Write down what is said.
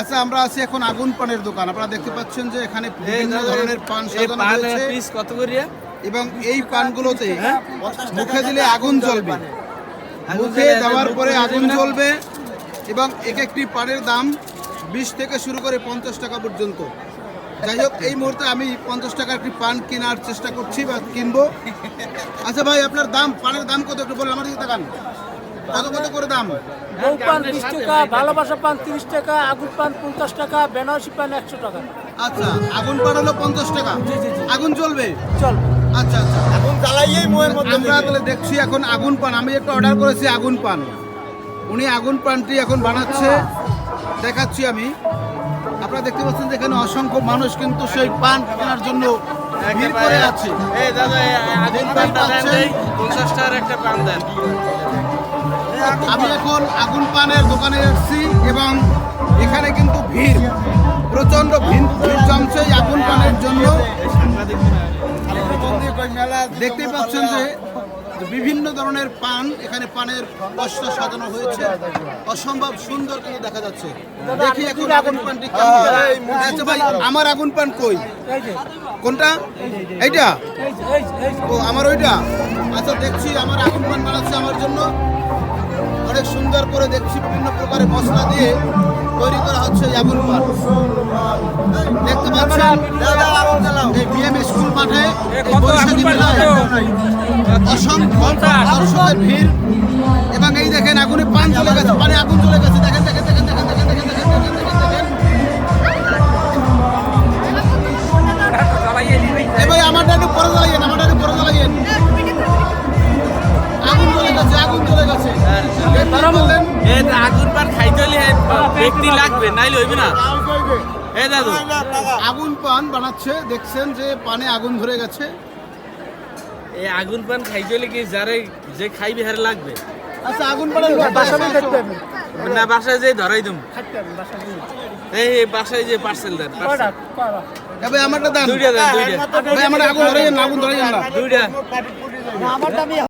আচ্ছা আমরা আছি এখন আগুন পানের দোকান। আপনারা দেখতে পাচ্ছেন যে এখানে বিভিন্ন ধরনের পান সাজানো পান হয়েছে পিস কত করিয়া? এবং এই পানগুলোতে হ্যাঁ? মুখে দিলে আগুন জ্বলবে। মুখে দেওয়ার পরে আগুন জ্বলবে এবং এক একটি পানের দাম বিশ থেকে শুরু করে পঞ্চাশ টাকা পর্যন্ত। যাই হোক এই মুহূর্তে আমি পঞ্চাশ টাকার একটি পান কেনার চেষ্টা করছি বা কিনবো। আচ্ছা ভাই আপনার দাম পানের দাম কত একটু বলেন আমার দিকে তাকান। কত কত করে দাম? বউ পান বিশ টাকা ভালোবাসা পান তিরিশ টাকা আগুন পান পঞ্চাশ টাকা বেনারসি পান একশো টাকা। আচ্ছা আগুন পান হলো পঞ্চাশ টাকা। আগুন জ্বলবে? চল আচ্ছা আচ্ছা। এখন জ্বালাইয়েই মোয়ের মধ্যে আমরা তাহলে দেখছি এখন আগুন পান। আমি একটা অর্ডার করেছি আগুন পান। উনি আগুন পানটি এখন বানাচ্ছে। দেখাচ্ছি আমি। আপনারা দেখতে পাচ্ছেন যে এখানে অসংখ্য মানুষ কিন্তু সেই পান কেনার জন্য ভিড় করে আছে। এই দাদা আগুন দেখতেই পঞ্চাশ টাকার একটা পান দেন। আমি এখন আগুন পানের দোকানে এসেছি এবং এখানে কিন্তু ভিড় প্রচণ্ড ভিড় জমছে আগুন পানের জন্য। দেখতেই পাচ্ছেন যে বিভিন্ন ধরনের পান এখানে পানের বস্তা সাজানো হয়েছে। অসম্ভব সুন্দর কিন্তু দেখা যাচ্ছে। দেখি এখন আগুন পানটি আচ্ছা ভাই, আমার আগুন পান কই? কোনটা? এইটা। ও, আমার ওইটা? আচ্ছা দেখছি আমার আগমন বানাচ্ছে আমার জন্য। অনেক সুন্দর করে দেখছি বিভিন্ন প্রকারের মশলা দিয়ে তৈরি করা হচ্ছে আগুন পান দেখতে পাচ্ছেন? এই বিএম স্কুল মাঠে অসংখ্য দর্শকের ভিড় এবং বললেন? আগুন পান খাইতে হলে ব্যক্তি লাগবে নাইলে হইবে না। এই দাদু। আগুন পান বানাচ্ছে দেখছেন যে পানে আগুন ধরে গেছে। এই আগুন পান খাইতে হলে কি যারে যে খাইবে হারে লাগবে? আচ্ছা আগুন পানের বাসাতে দেখতে হবে না বাসায় যে ধরাই দিম। খাইতে হবে বাসাতে এই বাসায় যে পার্সেল দেন এ ভাই আমারটা দেন। দুইটা দেন দুইটা। ভাই আমার আগুন ধরাইয়েন না আগুন ধরাইয়েন না। দুইটা। আমার দামি